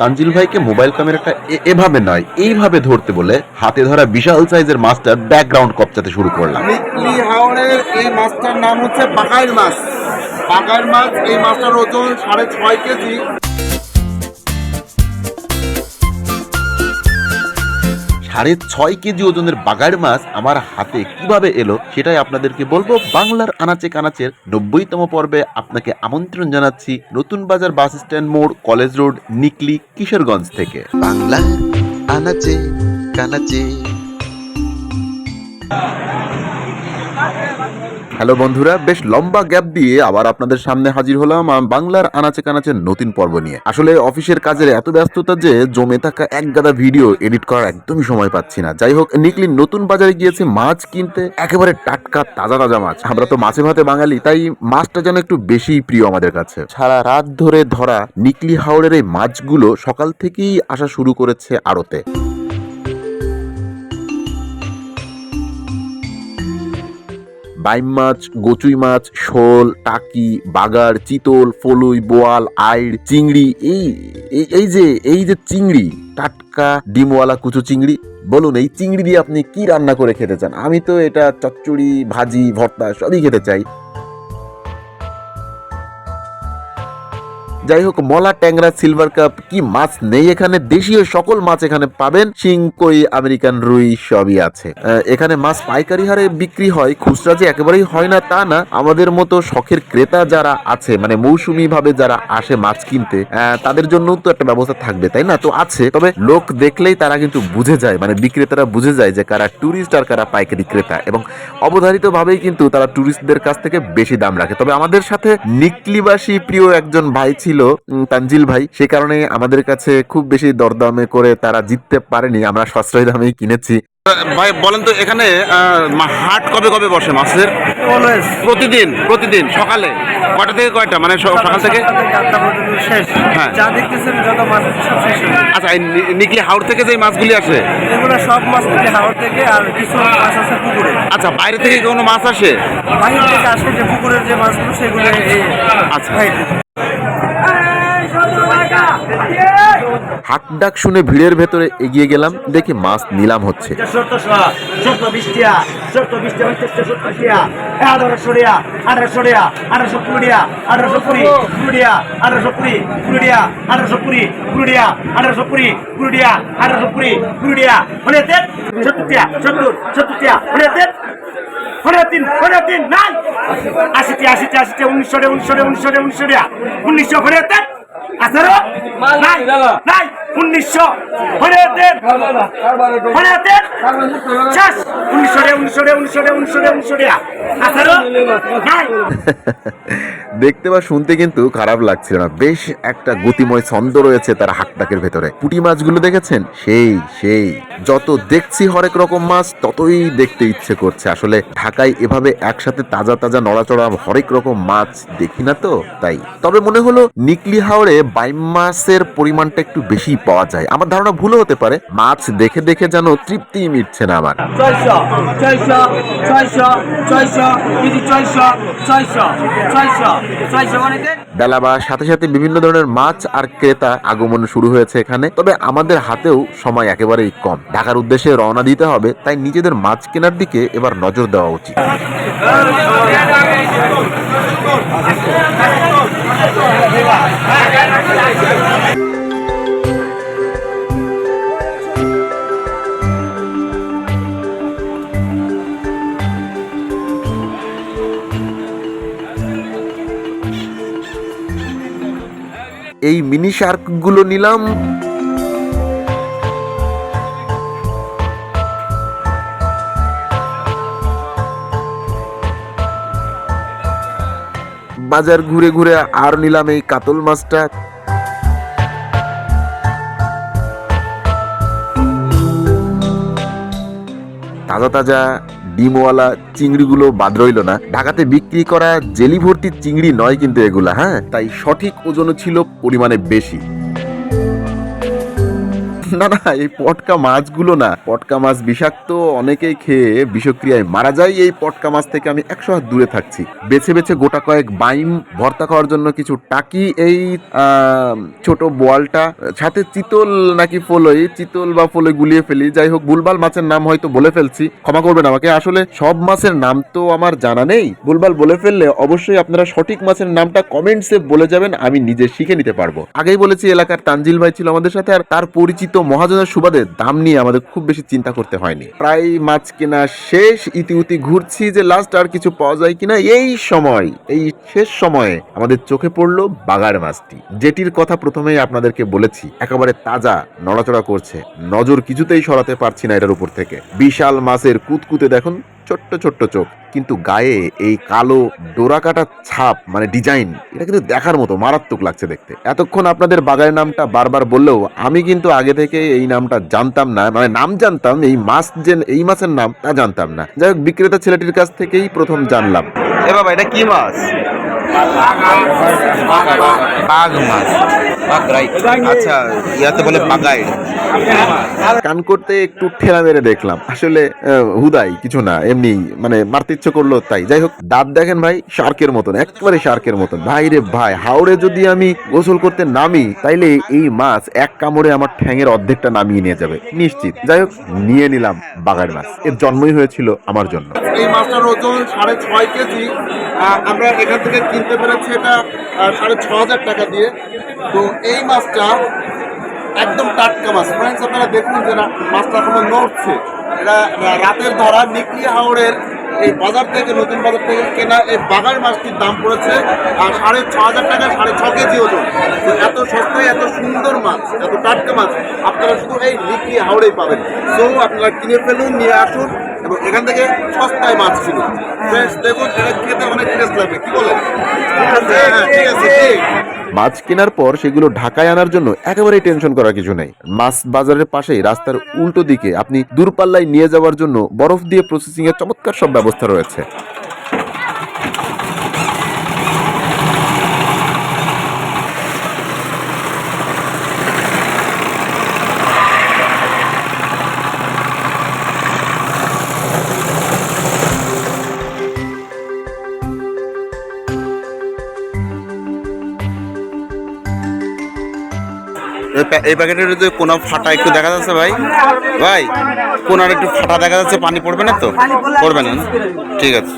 তানজিল ভাইকে মোবাইল ক্যামেরাটা এভাবে নয় এইভাবে ধরতে বলে হাতে ধরা বিশাল সাইজের মাছটার ব্যাকগ্রাউন্ড কপচাতে শুরু করলাম। হাওড়ের এই মাছটার নাম হচ্ছে পাকাইর মাছ। পাকাইল মাছ এই মাছটার ওজন সাড়ে ছয় কেজি। সাড়ে ছয় কেজি ওজনের বাগার মাছ আমার হাতে কীভাবে এলো সেটাই আপনাদেরকে বলব। বাংলার আনাচে কানাচের নব্বইতম পর্বে আপনাকে আমন্ত্রণ জানাচ্ছি নতুন বাজার বাস স্ট্যান্ড মোড়, কলেজ রোড, নিকলি, কিশোরগঞ্জ থেকে। বাংলা আনাচে কানাচে। হ্যালো বন্ধুরা, বেশ লম্বা গ্যাপ দিয়ে আবার আপনাদের সামনে হাজির হলাম বাংলার আনাচে কানাচের নতুন পর্ব নিয়ে। আসলে অফিসের কাজের এত ব্যস্ততা যে জমে থাকা এক গাদা ভিডিও এডিট করার একদমই সময় পাচ্ছি না। যাই হোক নিকলি নতুন বাজারে গিয়েছে মাছ কিনতে, একেবারে টাটকা, তাজা তাজা মাছ। আমরা তো মাছে ভাতে বাঙালি, তাই মাছটা যেন একটু বেশি প্রিয় আমাদের কাছে। সারা রাত ধরে ধরা নিকলি হাওড়ের এই মাছগুলো সকাল থেকেই আসা শুরু করেছে আড়তে। বাইম মাছ, গচুই মাছ, শোল, টাকি, বাগার, চিতল, ফলুই, বোয়াল, আইড়, চিংড়ি, এই, এই- যে, এই যে চিংড়ি, টাটকা, ডিমওয়ালা কুচু চিংড়ি, বলুন এই চিংড়ি দিয়ে আপনি কি রান্না করে খেতে চান? আমি তো এটা চচ্চড়ি, ভাজি, ভর্তা সবই খেতে চাই। যাই হোক, মলা, ট্যাংরা, সিলভার কাপ, কি মাছ নেই এখানে? দেশীয় সকল মাছ এখানে পাবেন। শিং, কই, আমেরিকান রুই, সবই আছে। এখানে মাছ পাইকারি হারে বিক্রি হয়, খুচরা যে একেবারেই হয় না তা না। আমাদের মতো শখের ক্রেতা যারা আছে মানে মৌসুমী ভাবে যারা আসে মাছ কিনতে তাদের জন্য তো একটা ব্যবস্থা থাকবে, তাই না? তো আছে। তবে লোক দেখলেই তারা কিন্তু বুঝে যায় মানে বিক্রেতারা বুঝে যায় যে কারা টুরিস্ট আর কারা পাইকারি ক্রেতা। এবং অবধারিত ভাবেই কিন্তু তারা টুরিস্টদের কাছ থেকে বেশি দাম রাখে। তবে আমাদের সাথে নিকলিবাসী প্রিয় একজন ভাই ছিল উম, তানজিল ভাই সে কারণে আমাদের কাছে খুব বেশি দরদামে করে তারা জিততে পারেনি। আমরা সাশ্রয় দামেই কিনেছি। ভাই বলেন তো এখানে হাট কবে কবে বসে মাছের? প্রতিদিন প্রতিদিন সকালে। কয়টা থেকে কয়টা? মানে সকাল থেকে? হ্যাঁ। যা দেখতেছেন যত মাছ সব শেষ গেছে। আচ্ছা নিকলি হাওড় থেকে যে মাছগুলি আসে? এগুলো সব মাছ থেকে হাওড় থেকে আর কিছু মাছ আছে পুকুরে। আচ্ছা বাইরে থেকে কোনো মাছ আসে? বাহির থেকে আসে যে পুকুরের যে মাছগুলো সেগুলো আচ্ছা। হাট ডাক শুনে ভিড়ের ভেতরে এগিয়ে গেলাম, দেখি মাছ নিলাম হচ্ছে। উনিশশো উনিশশো উনিশশো উনিশশো উনিশশো আঠারো নাই নাই উনিশশো। শেষ। উনিশশো রে উনিশশো রে দেখতে বা শুনতে কিন্তু খারাপ লাগছিল না। বেশ একটা গতিময় ছন্দ রয়েছে তার হাকটাকের ভেতরে। পুঁটি মাছগুলো দেখেছেন? সেই সেই। যত দেখছি হরেক রকম মাছ ততই দেখতে ইচ্ছে করছে। আসলে ঢাকায় এভাবে একসাথে তাজা তাজা নড়াচড়া হরেক রকম মাছ দেখি না তো তাই। তবে মনে হলো নিকলি হাওড়ে বাইম মাছের পরিমাণটা একটু বেশি পাওয়া যায়। আমার ধারণা ভুলও হতে পারে। মাছ দেখে দেখে যেন তৃপ্তি মিটছে না আমার। বেলা বা সাথে সাথে বিভিন্ন ধরনের মাছ আর ক্রেতা আগমন শুরু হয়েছে এখানে। তবে আমাদের হাতেও সময় একেবারেই কম। ঢাকার উদ্দেশ্যে রওনা দিতে হবে, তাই নিজেদের মাছ কেনার দিকে এবার নজর দেওয়া উচিত। এই মিনি শার্কগুলো নিলাম। বাজার ঘুরে ঘুরে আর নিলাম এই কাতল মাছটা। তাজা তাজা ডিমওয়ালা চিংড়িগুলো বাদ রইল না। ঢাকাতে বিক্রি করা জেলি ভর্তি চিংড়ি নয় কিন্তু এগুলা হ্যাঁ? তাই সঠিক ওজনও ছিল পরিমাণে বেশি। না না, এই পটকা মাছগুলো না, পটকা মাছ বিষাক্ত অনেকেই খেয়ে বিষক্রিয়ায় মারা যায়। এই পটকা মাছ থেকে আমি একশো হাত দূরে থাকছি। বেছে বেছে গোটা কয়েক বাইম ভর্তা খাওয়ার জন্য কিছু টাকি, এই ছোট বোয়ালটা, সাথে চিতল নাকি ফলই, চিতল বা ফলে গুলিয়ে ফেলি। যাই হোক, বুলবাল মাছের নাম হয়তো বলে ফেলছি। ক্ষমা করবেন আমাকে, আসলে সব মাছের নাম তো আমার জানা নেই। বুলবাল বলে ফেললে অবশ্যই আপনারা সঠিক মাছের নামটা কমেন্টসে বলে যাবেন, আমি নিজে শিখে নিতে পারব। আগেই বলেছি, এলাকার তানজিল ভাই ছিল আমাদের সাথে, আর তার পরিচিত মহাজনের সুবাদে দাম নিয়ে আমাদের খুব বেশি চিন্তা করতে হয়নি। প্রায় মাছ কেনা শেষ, ইতিউতি ঘুরছি যে লাস্ট আর কিছু পাওয়া যায় কিনা। এই সময়, এই শেষ সময়ে আমাদের চোখে পড়ল বাগার মাছটি। যেটির কথা প্রথমেই আপনাদেরকে বলেছি, একেবারে তাজা, নড়াচড়া করছে। নজর কিছুতেই সরাতে পারছি না এটার উপর থেকে। বিশাল মাছের কুতকুতে দেখুন ছোট্ট ছোট্ট চোখ, কিন্তু গায়ে এই কালো ডোরাকাটা ছাপ মানে ডিজাইন, এটা কিন্তু দেখার মতো মারাত্মক লাগছে দেখতে। এতক্ষণ আপনাদের বাগানের নামটা বারবার বললেও আমি কিন্তু আগে থেকে এই নামটা জানতাম না মানে নাম জানতাম, এই মাছ যে, এই মাছের নাম তা জানতাম না। যাই হোক, বিক্রেতা ছেলেটির কাছ থেকেই প্রথম জানলাম। এ বাবা এটা কি মাছ? আচ্ছা ইয়াতে বলে বাগাই কান করতে একটু ঠেলা মেরে দেখলাম। আসলে আহ, হুদাই কিছু না এমনি মানে মারতে ইচ্ছে করল তাই। যাই হোক দাঁত দেখেন ভাই শার্কের মতন একেবারে শার্কের মতন। ভাই রে ভাই হাওড়ে যদি আমি গোসল করতে নামি তাইলে এই মাছ এক কামড়ে আমার ঠ্যাঙের অর্ধেকটা নামিয়ে নিয়ে যাবে। নিশ্চিত। যাই হোক নিয়ে নিলাম বাগার মাছ। এর জন্মই হয়েছিল আমার জন্য। এই মাছটার ওজন সাড়ে ছয় কেজি। আমরা এখান থেকে কিনতে পেরেছি এটা সাড়ে ছ হাজার টাকা দিয়ে। তো এই মাছটা একদম টাটকা মাছ। ফ্রেন্ডস আপনারা দেখুন যে মাছটা এখনও নড়ছে। এটা রাতের ধরা নিকলি হাওড়ের এই বাজার থেকে, নতুন বাজার থেকে কেনা এই বাগার মাছটির দাম পড়েছে আর সাড়ে ছ হাজার টাকা, সাড়ে ছ কেজি ওজন। তো এত সস্তায়, এত সুন্দর মাছ, এত টাটকা মাছ, আপনারা শুধু এই নিকলি হাওড়েই পাবেন। তো আপনারা কিনে ফেলুন, নিয়ে আসুন। এবং এখান থেকে সস্তায় মাছ ছিল দেখুন এটা খেতে অনেক টেস্ট লাগবে। কি বলেন? হ্যাঁ হ্যাঁ ঠিক আছে। ঠিক। মাছ কেনার পর সেগুলো ঢাকায় আনার জন্য একেবারেই টেনশন করার কিছু নেই। মাছ বাজারের পাশেই রাস্তার উল্টো দিকে আপনি দূরপাল্লায় নিয়ে যাওয়ার জন্য বরফ দিয়ে প্রসেসিং এর চমৎকার সব ব্যবস্থা রয়েছে। এই প্যা- এই প্যাকেটের যদি কোনা ফাটা একটু দেখা যাচ্ছে ভাই? ভাই কোনার একটু ফাটা দেখা যাচ্ছে পানি পড়বে না তো? পড়বে না? ঠিক আছে।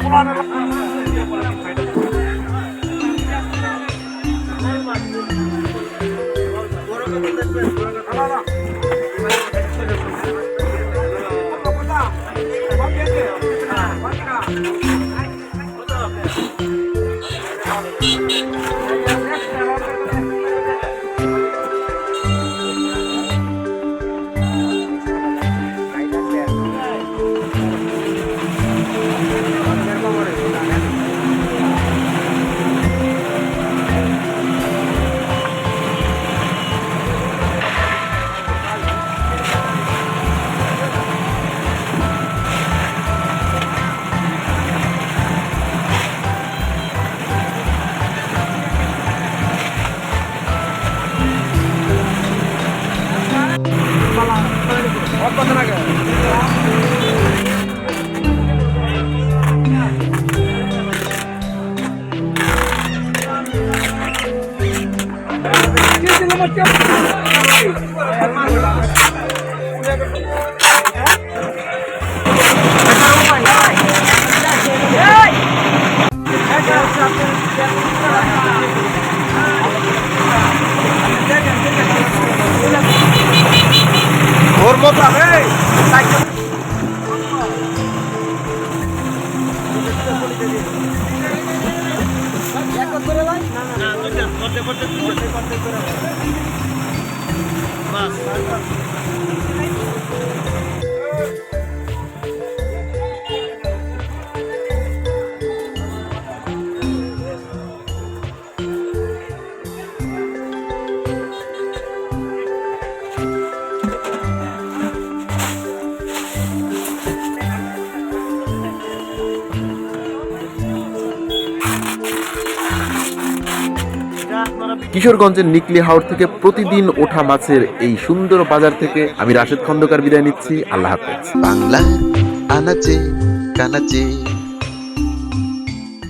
ওর नमस्कार কিশোরগঞ্জের নিকলি হাওড় থেকে প্রতিদিন ওঠা মাছের এই সুন্দর বাজার থেকে আমি রাশেদ খন্দকার বিদায় নিচ্ছি। আল্লাহ হাফেজ। বাংলা আনাচে কানাচে।